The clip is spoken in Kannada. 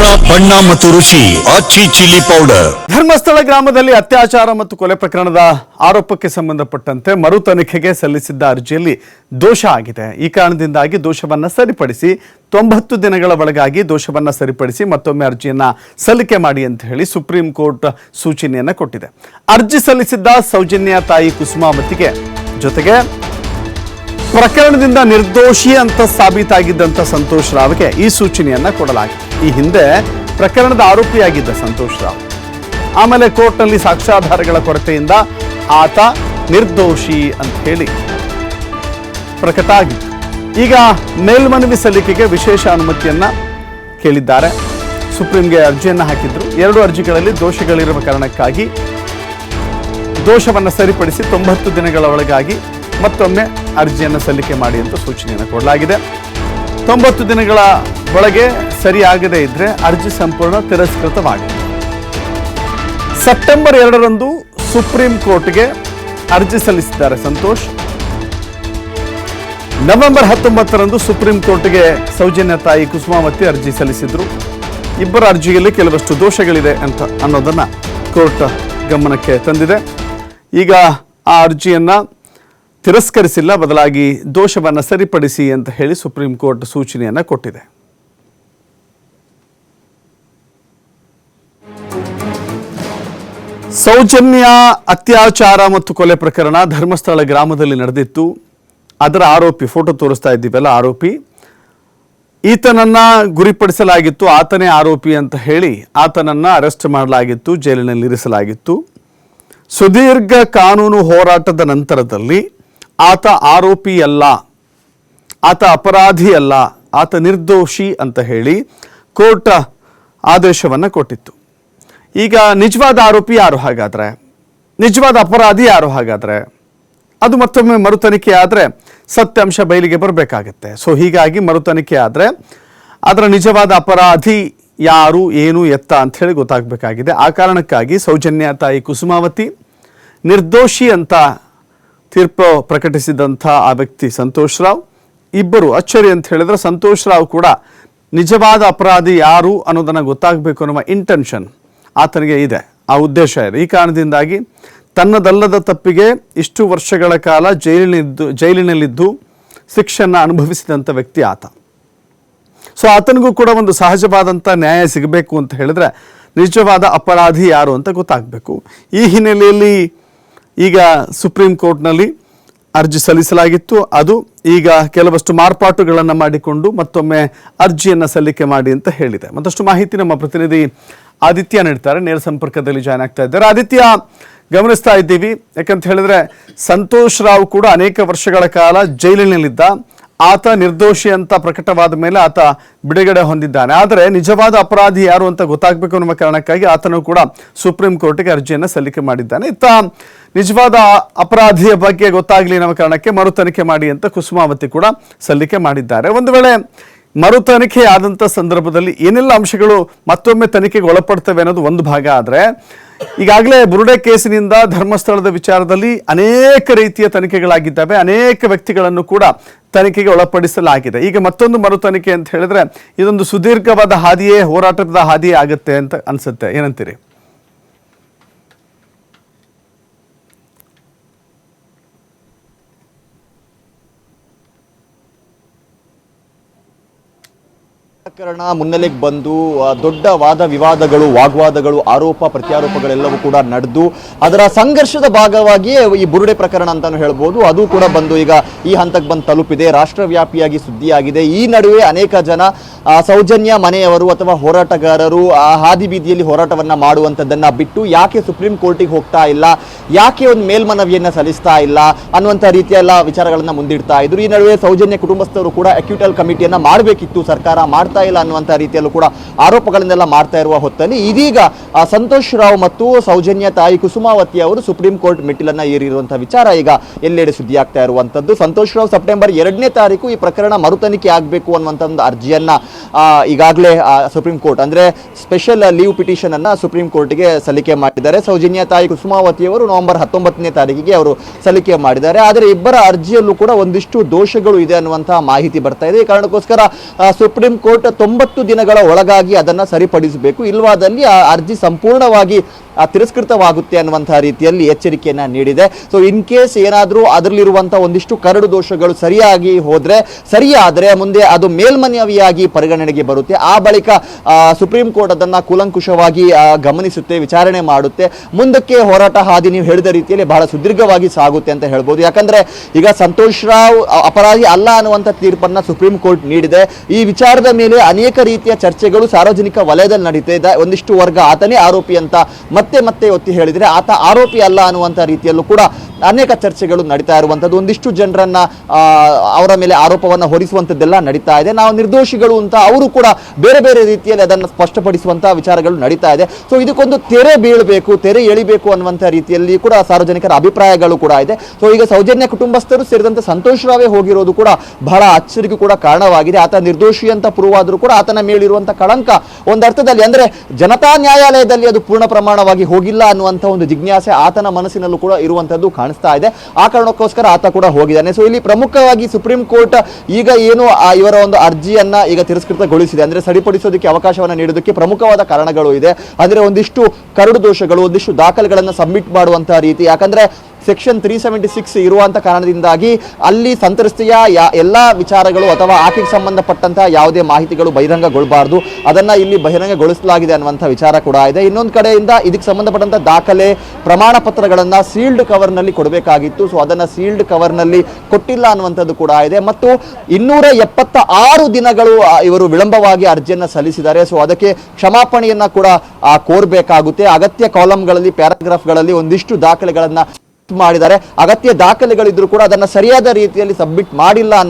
ಖಾರ ಬಣ್ಣ ಮತ್ತು ರುಚಿ ಆಚಿ ಚಿಲ್ಲಿ ಪೌಡರ್. ಧರ್ಮಸ್ಥಳ ಗ್ರಾಮದಲ್ಲಿ ಅತ್ಯಾಚಾರ ಮತ್ತು ಕೊಲೆ ಪ್ರಕರಣದ ಆರೋಪಕ್ಕೆ ಸಂಬಂಧಪಟ್ಟಂತೆ ಮರು ತನಿಖೆಗೆ ಸಲ್ಲಿಸಿದ್ದ ಅರ್ಜಿಯಲ್ಲಿ ದೋಷ ಆಗಿದೆ. ಈ ಕಾರಣದಿಂದಾಗಿ ದೋಷವನ್ನ ಸರಿಪಡಿಸಿ, ತೊಂಬತ್ತು ದಿನಗಳ ಒಳಗಾಗಿ ದೋಷವನ್ನ ಸರಿಪಡಿಸಿ ಮತ್ತೊಮ್ಮೆ ಅರ್ಜಿಯನ್ನ ಸಲ್ಲಿಕೆ ಮಾಡಿ ಅಂತ ಹೇಳಿ ಸುಪ್ರೀಂ ಕೋರ್ಟ್ ಸೂಚನೆಯನ್ನ ಕೊಟ್ಟಿದೆ. ಅರ್ಜಿ ಸಲ್ಲಿಸಿದ್ದ ಸೌಜನ್ಯ ತಾಯಿ ಕುಸುಮಾವತಿಗೆ ಜೊತೆಗೆ ಪ್ರಕರಣದಿಂದ ನಿರ್ದೋಷಿ ಅಂತ ಸಾಬೀತಾಗಿದ್ದಂಥ ಸಂತೋಷ್ ರಾವ್ಗೆ ಈ ಸೂಚನೆಯನ್ನ ಕೊಡಲಾಗಿದೆ. ಈ ಹಿಂದೆ ಪ್ರಕರಣದ ಆರೋಪಿಯಾಗಿದ್ದ ಸಂತೋಷ್ ರಾವ್. ಆಮೇಲೆ ಕೋರ್ಟ್ನಲ್ಲಿ ಸಾಕ್ಷ್ಯಾಧಾರಗಳ ಕೊರತೆಯಿಂದ ಆತ ನಿರ್ದೋಷಿ ಅಂತ ಹೇಳಿ ಪ್ರಕಟ ಆಗಿತ್ತು ಈಗ ಮೇಲ್ಮನವಿ ಸಲ್ಲಿಕೆಗೆ ವಿಶೇಷ ಅನುಮತಿಯನ್ನ ಕೇಳಿದ್ದಾರೆ. ಸುಪ್ರೀಂಗೆ ಅರ್ಜಿಯನ್ನು ಹಾಕಿದ್ರು. ಎರಡು ಅರ್ಜಿಗಳಲ್ಲಿ ದೋಷಗಳಿರುವ ಕಾರಣಕ್ಕಾಗಿ ದೋಷವನ್ನು ಸರಿಪಡಿಸಿ ತೊಂಬತ್ತು ದಿನಗಳ ಒಳಗಾಗಿ ಮತ್ತೊಮ್ಮೆ ಅರ್ಜಿಯನ್ನು ಸಲ್ಲಿಕೆ ಮಾಡಿ ಅಂತ ಸೂಚನೆಯನ್ನು ಕೊಡಲಾಗಿದೆ. ತೊಂಬತ್ತು ದಿನಗಳ ಒಳಗೆ ಸರಿಯಾಗದೇ ಇದ್ರೆ ಅರ್ಜಿ ಸಂಪೂರ್ಣ ತಿರಸ್ಕೃತವಾಗಿದೆ ಸೆಪ್ಟೆಂಬರ್ ಎರಡರಂದು ಸುಪ್ರೀಂ ಕೋರ್ಟ್ಗೆ ಅರ್ಜಿ ಸಲ್ಲಿಸಿದ್ದಾರೆ ಸಂತೋಷ್. ನವೆಂಬರ್ ಹತ್ತೊಂಬತ್ತರಂದು ಸುಪ್ರೀಂ ಕೋರ್ಟ್ಗೆ ಸೌಜನ್ಯ ತಾಯಿ ಕುಸುಮಾವತಿ ಅರ್ಜಿ ಸಲ್ಲಿಸಿದ್ರು. ಇಬ್ಬರ ಅರ್ಜಿಯಲ್ಲಿ ಕೆಲವಷ್ಟು ದೋಷಗಳಿದೆ ಅಂತ ಅನ್ನೋದನ್ನ ಕೋರ್ಟ್ ಗಮನಕ್ಕೆ ತಂದಿದೆ. ಈಗ ಆ ಅರ್ಜಿಯನ್ನ ತಿರಸ್ಕರಿಸಿಲ್ಲ, ಬದಲಾಗಿ ದೋಷವನ್ನು ಸರಿಪಡಿಸಿ ಅಂತ ಹೇಳಿ ಸುಪ್ರೀಂ ಕೋರ್ಟ್ ಸೂಚನೆಯನ್ನು ಕೊಟ್ಟಿದೆ. ಸೌಜನ್ಯ, ಅತ್ಯಾಚಾರ ಮತ್ತು ಕೊಲೆ ಪ್ರಕರಣ ಧರ್ಮಸ್ಥಳ ಗ್ರಾಮದಲ್ಲಿ ನಡೆದಿತ್ತು. ಅದರ ಆರೋಪಿ ಫೋಟೋ ತೋರಿಸ್ತಾ ಇದ್ದೀವಲ್ಲ ಆರೋಪಿ. ಈತನನ್ನ ಗುರಿಪಡಿಸಲಾಗಿತ್ತು, ಆತನೇ ಆರೋಪಿ ಅಂತ ಹೇಳಿ ಆತನನ್ನ ಅರೆಸ್ಟ್ ಮಾಡಲಾಗಿತ್ತು, ಜೈಲಿನಲ್ಲಿ ಇರಿಸಲಾಗಿತ್ತು. ಸುದೀರ್ಘ ಕಾನೂನು ಹೋರಾಟದ ನಂತರದಲ್ಲಿ ಆತ ಆರೋಪಿ ಅಲ್ಲ ಆತ ಅಪರಾಧಿ ಅಲ್ಲ ಆತ ನಿರ್ದೋಷಿ ಅಂತ ಹೇಳಿ ಕೋರ್ಟ್ ಆದೇಶವನ್ನು ಕೊಟ್ಟಿತ್ತು. ಈಗ ನಿಜವಾದ ಆರೋಪಿ ಯಾರು ಹಾಗಾದರೆ? ನಿಜವಾದ ಅಪರಾಧಿ ಯಾರು ಹಾಗಾದರೆ? ಅದು ಮತ್ತೊಮ್ಮೆ ಮರುತನಿಖೆ ಆದರೆ ಸತ್ಯಾಂಶ ಬಯಲಿಗೆ ಬರಬೇಕಾಗತ್ತೆ. ಸೊ ಹೀಗಾಗಿ ಮರುತನಿಖೆ ಆದರೆ ಅದರ ನಿಜವಾದ ಅಪರಾಧಿ ಯಾರು, ಏನು, ಎತ್ತ ಅಂತ ಹೇಳಿ ಗೊತ್ತಾಗಬೇಕಾಗಿದೆ. ಆ ಕಾರಣಕ್ಕಾಗಿ ಸೌಜನ್ಯ ತಾಯಿ ಕುಸುಮಾವತಿ ನಿರ್ದೋಷಿ ಅಂತ ತೀರ್ಪು ಪ್ರಕಟಿಸಿದಂಥ ಆ ವ್ಯಕ್ತಿ ಸಂತೋಷ್ ರಾವ್. ಇಬ್ಬರು ಅಚ್ಚರಿ ಅಂತ ಹೇಳಿದ್ರೆ ಸಂತೋಷ್ ರಾವ್ ಕೂಡ ನಿಜವಾದ ಅಪರಾಧಿ ಯಾರು ಅನ್ನೋದನ್ನು ಗೊತ್ತಾಗಬೇಕು ಅನ್ನುವ ಇಂಟೆನ್ಷನ್ ಆತನಿಗೆ ಇದೆ. ಆ ಉದ್ದೇಶ ಇದೆ. ಈ ಕಾರಣದಿಂದಾಗಿ ತನ್ನದಲ್ಲದ ತಪ್ಪಿಗೆ ಇಷ್ಟು ವರ್ಷಗಳ ಕಾಲ ಜೈಲಿನಿದ್ದು, ಜೈಲಿನಲ್ಲಿದ್ದು ಶಿಕ್ಷೆಯನ್ನು ಅನುಭವಿಸಿದಂಥ ವ್ಯಕ್ತಿ ಆತ. ಸೊ ಆತನಿಗೂ ಕೂಡ ಒಂದು ಸಹಜವಾದಂಥ ನ್ಯಾಯ ಸಿಗಬೇಕು ಅಂತ ಹೇಳಿದ್ರೆ ನಿಜವಾದ ಅಪರಾಧಿ ಯಾರು ಅಂತ ಗೊತ್ತಾಗಬೇಕು. ಈ ಹಿನ್ನೆಲೆಯಲ್ಲಿ ಈಗ ಸುಪ್ರೀಂ ಕೋರ್ಟ್ನಲ್ಲಿ ಅರ್ಜಿ ಸಲ್ಲಿಸಲಾಗಿತ್ತು. ಅದು ಈಗ ಕೆಲವಷ್ಟು ಮಾರ್ಪಾಟುಗಳನ್ನು ಮಾಡಿಕೊಂಡು ಮತ್ತೊಮ್ಮೆ ಅರ್ಜಿಯನ್ನು ಸಲ್ಲಿಕೆ ಮಾಡಿ ಅಂತ ಹೇಳಿದೆ. ಮತ್ತಷ್ಟು ಮಾಹಿತಿ ನಮ್ಮ ಪ್ರತಿನಿಧಿ ಆದಿತ್ಯ ನೀಡ್ತಾರೆ. ನೇರ ಸಂಪರ್ಕದಲ್ಲಿ ಜಾಯ್ನ್ ಆಗ್ತಾ ಇದ್ದಾರೆ. ಆದಿತ್ಯ, ಗಮನಿಸ್ತಾ ಇದ್ದೀವಿ. ಯಾಕಂತ ಹೇಳಿದ್ರೆ ಸಂತೋಷ್ ರಾವ್ ಕೂಡ ಅನೇಕ ವರ್ಷಗಳ ಕಾಲ ಜೈಲಿನಲ್ಲಿದ್ದ ಆತ ನಿರ್ದೋಷಿ ಅಂತ ಪ್ರಕಟವಾದ ಮೇಲೆ ಆತ ಬಿಡುಗಡೆ ಹೊಂದಿದ್ದಾನೆ. ಆದರೆ ನಿಜವಾದ ಅಪರಾಧಿ ಯಾರು ಅಂತ ಗೊತ್ತಾಗಬೇಕು ಅನ್ನುವ ಕಾರಣಕ್ಕಾಗಿ ಆತನು ಕೂಡ ಸುಪ್ರೀಂ ಕೋರ್ಟ್ಗೆ ಅರ್ಜಿಯನ್ನು ಸಲ್ಲಿಕೆ ಮಾಡಿದ್ದಾನೆ. ಇತ್ತ ನಿಜವಾದ ಅಪರಾಧಿಯ ಬಗ್ಗೆ ಗೊತ್ತಾಗಲಿ ಅನ್ನೋ ಕಾರಣಕ್ಕೆ ಮರು ತನಿಖೆ ಮಾಡಿ ಅಂತ ಕುಸುಮಾವತಿ ಕೂಡ ಸಲ್ಲಿಕೆ ಮಾಡಿದ್ದಾರೆ. ಒಂದು ವೇಳೆ ಮರು ತನಿಖೆ ಆದಂಥ ಸಂದರ್ಭದಲ್ಲಿ ಏನೆಲ್ಲ ಅಂಶಗಳು ಮತ್ತೊಮ್ಮೆ ತನಿಖೆಗೆ ಒಳಪಡ್ತವೆ ಅನ್ನೋದು ಒಂದು ಭಾಗ ಆದರೆ, ಈಗಾಗಲೇ ಬುರುಡೆ ಕೇಸಿನಿಂದ ಧರ್ಮಸ್ಥಳದ ವಿಚಾರದಲ್ಲಿ ಅನೇಕ ರೀತಿಯ ತನಿಖೆಗಳಾಗಿದ್ದಾವೆ. ಅನೇಕ ವ್ಯಕ್ತಿಗಳನ್ನು ಕೂಡ ತನಿಖೆಗೆ ಒಳಪಡಿಸಲಾಗಿದೆ. ಈಗ ಮತ್ತೊಂದು ಮರು ತನಿಖೆ ಅಂತ ಹೇಳಿದ್ರೆ, ಇದೊಂದು ಸುದೀರ್ಘವಾದ ಹಾದಿಯೇ ಹೋರಾಟದ ಹಾದಿಯೇ ಆಗುತ್ತೆ ಅಂತ ಅನ್ಸುತ್ತೆ. ಏನಂತೀರಿ? ಪ್ರಕರಣ ಮುನ್ನೆಲೆಗೆ ಬಂದು ದೊಡ್ಡ ವಾದ ವಿವಾದಗಳು, ವಾಗ್ವಾದಗಳು, ಆರೋಪ, ಪ್ರತ್ಯಾರೋಪಗಳೆಲ್ಲವೂ ಕೂಡ ನಡೆದು, ಅದರ ಸಂಘರ್ಷದ ಭಾಗವಾಗಿಯೇ ಈ ಬುರುಡೆ ಪ್ರಕರಣ ಅಂತಾನು ಹೇಳ್ಬೋದು. ಅದು ಕೂಡ ಬಂದು ಈಗ ಈ ಹಂತಕ್ಕೆ ಬಂದು ತಲುಪಿದೆ. ರಾಷ್ಟ್ರವ್ಯಾಪಿಯಾಗಿ ಸುದ್ದಿಯಾಗಿದೆ. ಈ ನಡುವೆ ಅನೇಕ ಜನ ಸೌಜನ್ಯ ಮನೆಯವರು ಅಥವಾ ಹೋರಾಟಗಾರರು, ಆ, ಹಾದಿ ಬೀದಿಯಲ್ಲಿ ಹೋರಾಟವನ್ನ ಮಾಡುವಂಥದ್ದನ್ನು ಬಿಟ್ಟು ಯಾಕೆ ಸುಪ್ರೀಂ ಕೋರ್ಟಿಗೆ ಹೋಗ್ತಾ ಇಲ್ಲ? ಯಾಕೆ ಒಂದು ಮೇಲ್ಮನವಿಯನ್ನು ಸಲ್ಲಿಸ್ತಾ ಇಲ್ಲ? ಅನ್ನುವಂಥ ರೀತಿಯ ವಿಚಾರಗಳನ್ನು ವಿಚಾರಗಳನ್ನ ಮುಂದಿಡ್ತಾ ಇದ್ರು. ಈ ನಡುವೆ ಸೌಜನ್ಯ ಕುಟುಂಬಸ್ಥರು ಕೂಡ ಅಕ್ಯೂಟಲ್ ಕಮಿಟಿಯನ್ನ ಮಾಡಬೇಕಿತ್ತು ಸರ್ಕಾರ. ಮಾಡ್ತಾ ಇಲ್ಲ ಅನ್ನುವಂಥ ರೀತಿಯಲ್ಲೂ ಕೂಡ ಆರೋಪಗಳನ್ನೆಲ್ಲ ಮಾಡ್ತಾ ಇರುವ ಹೊತ್ತಲ್ಲಿ ಇದೀಗ ಸಂತೋಷ್ ರಾವ್ ಮತ್ತು ಸೌಜನ್ಯ ತಾಯಿ ಕುಸುಮಾವತಿ ಅವರು ಸುಪ್ರೀಂ ಕೋರ್ಟ್ ಮೆಟ್ಟಿಲನ್ನ ಏರಿರುವಂತಹ ವಿಚಾರ ಈಗ ಎಲ್ಲೆಡೆ ಸುದ್ದಿ ಆಗ್ತಾ ಇರುವಂತದ್ದು ಸಂತೋಷ್ ರಾವ್ ಸೆಪ್ಟೆಂಬರ್ ಎರಡನೇ ತಾರೀಕು ಈ ಪ್ರಕರಣ ಮರುತನಿಖೆ ಆಗಬೇಕು ಅನ್ನುವಂಥ ಒಂದು ಅರ್ಜಿಯನ್ನ ಈಗಾಗಲೇ ಸುಪ್ರೀಂ ಕೋರ್ಟ್, ಅಂದ್ರೆ ಸ್ಪೆಷಲ್ ಲೀವ್ ಪಿಟಿಷನ್ ಅನ್ನ ಸುಪ್ರೀಂ ಕೋರ್ಟ್ಗೆ ಸಲ್ಲಿಕೆ ಮಾಡಿದ್ದಾರೆ. ಸೌಜನ್ಯ ತಾಯಿ ಕುಸುಮಾವತಿಯವರು ನವೆಂಬರ್ ಹತ್ತೊಂಬತ್ತನೇ ತಾರೀಕಿಗೆ ಅವರು ಸಲ್ಲಿಕೆ ಮಾಡಿದ್ದಾರೆ. ಆದರೆ ಇಬ್ಬರ ಅರ್ಜಿಯಲ್ಲೂ ಕೂಡ ಒಂದಿಷ್ಟು ದೋಷಗಳು ಇದೆ ಅನ್ನುವಂತಹ ಮಾಹಿತಿ ಬರ್ತಾ ಇದೆ. ಈ ಕಾರಣಕ್ಕೋಸ್ಕರ ಸುಪ್ರೀಂ ಕೋರ್ಟ್ ತೊಂಬತ್ತು ದಿನಗಳ ಒಳಗಾಗಿ ಅದನ್ನ ಸರಿಪಡಿಸಬೇಕು. ಇಲ್ವಾದಲ್ಲಿ ಆ ಅರ್ಜಿ ಸಂಪೂರ್ಣವಾಗಿ ತಿರಸ್ಕೃತವಾಗುತ್ತೆ ಅನ್ನುವಂತಹ ರೀತಿಯಲ್ಲಿ ಎಚ್ಚರಿಕೆಯನ್ನ ನೀಡಿದೆ. ಸೊ ಇನ್ ಕೇಸ್ ಏನಾದರೂ ಅದರಲ್ಲಿರುವಂತಹ ಒಂದಿಷ್ಟು ಕರಡು ದೋಷಗಳು ಸರಿಯಾಗಿ ಹೋದ್ರೆ, ಸರಿಯಾದ್ರೆ ಮುಂದೆ ಅದು ಮೇಲ್ಮನವಿಯಾಗಿ ಪರಿಗಣನೆಗೆ ಬರುತ್ತೆ. ಆ ಬಳಿಕ ಸುಪ್ರೀಂ ಕೋರ್ಟ್ ಅದನ್ನ ಕೂಲಂಕುಷವಾಗಿ ಗಮನಿಸುತ್ತೆ, ವಿಚಾರಣೆ ಮಾಡುತ್ತೆ. ಮುಂದಕ್ಕೆ ಹೋರಾಟ ಹಾದಿ ನೀವು ಹೇಳಿದ ರೀತಿಯಲ್ಲಿ ಬಹಳ ಸುದೀರ್ಘವಾಗಿ ಸಾಗುತ್ತೆ ಅಂತ ಹೇಳ್ಬೋದು. ಯಾಕಂದ್ರೆ ಈಗ ಸಂತೋಷ್ ರಾವ್ ಅಪರಾಧಿ ಅಲ್ಲ ಅನ್ನುವಂಥ ತೀರ್ಪನ್ನ ಸುಪ್ರೀಂ ಕೋರ್ಟ್ ನೀಡಿದೆ. ಈ ವಿಚಾರದ ಮೇಲೆ ಅನೇಕ ರೀತಿಯ ಚರ್ಚೆಗಳು ಸಾರ್ವಜನಿಕ ವಲಯದಲ್ಲಿ ನಡೀತಾ ಇದೆ. ಒಂದಿಷ್ಟು ವರ್ಗ ಆತನೇ ಆರೋಪಿ ಅಂತ ಮತ್ತೆ ಮತ್ತೆ ಒತ್ತಿ ಹೇಳಿದರೆ ಆತ ಆರೋಪಿ ಅಲ್ಲ ಅನ್ನುವಂಥ ರೀತಿಯಲ್ಲೂ ಕೂಡ ಅನೇಕ ಚರ್ಚೆಗಳು ನಡೀತಾ ಇರುವಂಥದ್ದು. ಒಂದಿಷ್ಟು ಜನರನ್ನ ಅವರ ಮೇಲೆ ಆರೋಪವನ್ನು ಹೊರಿಸುವಂಥದ್ದೆಲ್ಲ ನಡೀತಾ ಇದೆ. ನಾವು ನಿರ್ದೋಷಿಗಳು ಅಂತ ಅವರು ಕೂಡ ಬೇರೆ ಬೇರೆ ರೀತಿಯಲ್ಲಿ ಅದನ್ನು ಸ್ಪಷ್ಟಪಡಿಸುವಂತಹ ವಿಚಾರಗಳು ನಡೀತಾ ಇದೆ. ಸೊ ಇದಕ್ಕೊಂದು ತೆರೆ ಬೀಳಬೇಕು, ತೆರೆ ಎಳಿಬೇಕು ಅನ್ನುವಂಥ ರೀತಿಯಲ್ಲಿ ಕೂಡ ಸಾರ್ವಜನಿಕರ ಅಭಿಪ್ರಾಯಗಳು ಕೂಡ ಇದೆ. ಸೊ ಈಗ ಸೌಜನ್ಯ ಕುಟುಂಬಸ್ಥರು ಸೇರಿದಂತೆ ಸಂತೋಷ್ ರಾವೇ ಹೋಗಿರೋದು ಕೂಡ ಬಹಳ ಅಚ್ಚರಿಗೂ ಕೂಡ ಕಾರಣವಾಗಿದೆ. ಆತ ನಿರ್ದೋಷಿ ಅಂತ ಪ್ರೂವ್ ಆದರೂ ಕೂಡ ಆತನ ಮೇಲಿರುವಂಥ ಕಳಂಕ ಒಂದು ಅರ್ಥದಲ್ಲಿ ಅಂದ್ರೆ ಜನತಾ ನ್ಯಾಯಾಲಯದಲ್ಲಿ ಅದು ಪೂರ್ಣ ಪ್ರಮಾಣವಾಗಿ ಹೋಗಿಲ್ಲ ಅನ್ನುವಂಥ ಒಂದು ಜಿಜ್ಞಾಸೆ ಆತನ ಮನಸ್ಸಿನಲ್ಲೂ ಕೂಡ ಇರುವಂಥದ್ದು ಕಾಣಿಸ್ತಾ ಇದೆ. ಆ ಕಾರಣಕ್ಕೋಸ್ಕರ ಆತ ಕೂಡ ಹೋಗಿದ್ದಾನೆ. ಸೊ ಇಲ್ಲಿ ಪ್ರಮುಖವಾಗಿ ಸುಪ್ರೀಂ ಕೋರ್ಟ್ ಈಗ ಏನು ಇವರ ಒಂದು ಅರ್ಜಿಯನ್ನ ಈಗ ತಿರಸ್ಕೃತಗೊಳಿಸಿದೆ. ಅಂದ್ರೆ ಸರಿಪಡಿಸೋದಕ್ಕೆ ಅವಕಾಶವನ್ನು ನೀಡೋದಕ್ಕೆ ಪ್ರಮುಖವಾದ ಕಾರಣಗಳು ಇದೆ. ಅಂದ್ರೆ ಒಂದಿಷ್ಟು ಕರಡು ದೋಷಗಳು, ಒಂದಿಷ್ಟು ದಾಖಲೆಗಳನ್ನು ಸಬ್ಮಿಟ್ ಮಾಡುವಂತಹ ರೀತಿ. ಯಾಕಂದ್ರೆ ಸೆಕ್ಷನ್ ತ್ರೀ ಸೆವೆಂಟಿ ಸಿಕ್ಸ್ ಇರುವಂತ ಕಾರಣದಿಂದಾಗಿ ಅಲ್ಲಿ ಸಂತ್ರಸ್ತೆಯ ಯಾ ಎಲ್ಲ ವಿಚಾರಗಳು ಅಥವಾ ಆಕೆಗೆ ಸಂಬಂಧಪಟ್ಟಂತಹ ಯಾವುದೇ ಮಾಹಿತಿಗಳು ಬಹಿರಂಗಗೊಳ್ಳಬಾರ್ದು ಅದನ್ನ ಇಲ್ಲಿ ಬಹಿರಂಗಗೊಳಿಸಲಾಗಿದೆ ಅನ್ನುವಂಥ ವಿಚಾರ ಕೂಡ ಇದೆ. ಇನ್ನೊಂದು ಕಡೆಯಿಂದ ಇದಕ್ಕೆ ಸಂಬಂಧಪಟ್ಟಂಥ ದಾಖಲೆ, ಪ್ರಮಾಣ ಪತ್ರಗಳನ್ನ ಸೀಲ್ಡ್ ಕವರ್ನಲ್ಲಿ ಕೊಡಬೇಕಾಗಿತ್ತು. ಸೊ ಅದನ್ನ ಸೀಲ್ಡ್ ಕವರ್ನಲ್ಲಿ ಕೊಟ್ಟಿಲ್ಲ ಅನ್ನುವಂಥದ್ದು ಕೂಡ ಇದೆ. ಮತ್ತು ಇನ್ನೂರ ಎಪ್ಪತ್ತ ಆರು ದಿನಗಳು ಇವರು ವಿಳಂಬವಾಗಿ ಅರ್ಜಿಯನ್ನು ಸಲ್ಲಿಸಿದ್ದಾರೆ. ಸೊ ಅದಕ್ಕೆ ಕ್ಷಮಾಪಣೆಯನ್ನ ಕೂಡ ಕೋರ್ಬೇಕಾಗುತ್ತೆ. ಅಗತ್ಯ ಕಾಲಂಗಳಲ್ಲಿ, ಪ್ಯಾರಾಗ್ರಾಫ್ಗಳಲ್ಲಿ ಒಂದಿಷ್ಟು ದಾಖಲೆಗಳನ್ನ ಮಾಡಿದ್ದಾರೆ. ಅಗತ್ಯ ದಾಖಲೆಗಳಿದ್ರು ಕೂಡ ಅದನ್ನ ಸರಿಯಾದ ರೀತಿಯಲ್ಲಿ ಸಬ್ಮಿಟ್ ಮಾಡಿಲ್ಲ